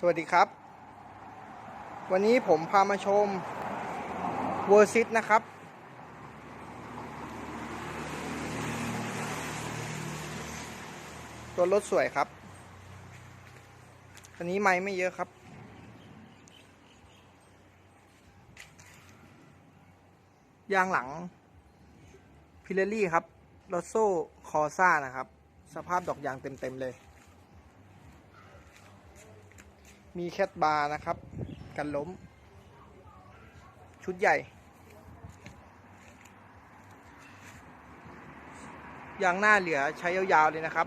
สวัสดีครับ วันนี้ผมพามาชมเวอร์ซิตนะครับ ตัวรถสวยครับอันนี้ไม่ไม่เยอะครับ ยางหลังพิเรลี่ครับรถโซ่คอซ่านะครับ สภาพดอกยางเต็ม ๆ เลย มีแคทบาร์นะครับ กันล้ม ชุดใหญ่ ยางหน้าเหลือใช้ยาวๆเลยนะครับ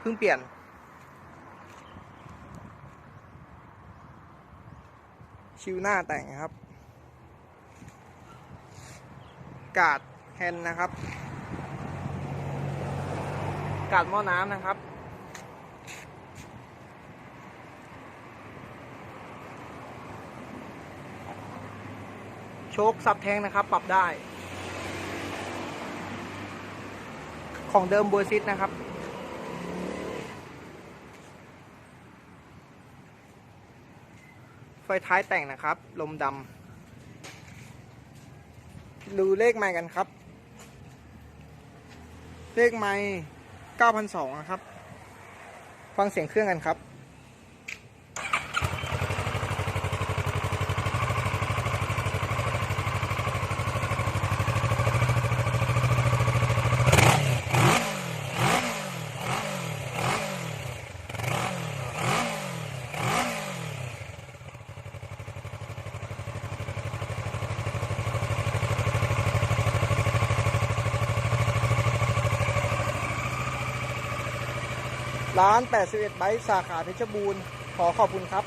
เพิ่งเปลี่ยน ชิวหน้าแต่งครับ กาดแฮนนะครับ กาดหม้อน้ำนะครับ โชคซับแทงนะครับ ปรับได้ ของเดิมเบอร์ซิตนะครับ ไฟท้ายแต่งนะครับ ลมดำดูเลขไม้กันครับ เลขไม้9,200นะครับ ฟังเสียงเครื่องกันครับ ร้าน 81ไบค์สาขาเพชรบูรณ์ ขอขอบคุณครับ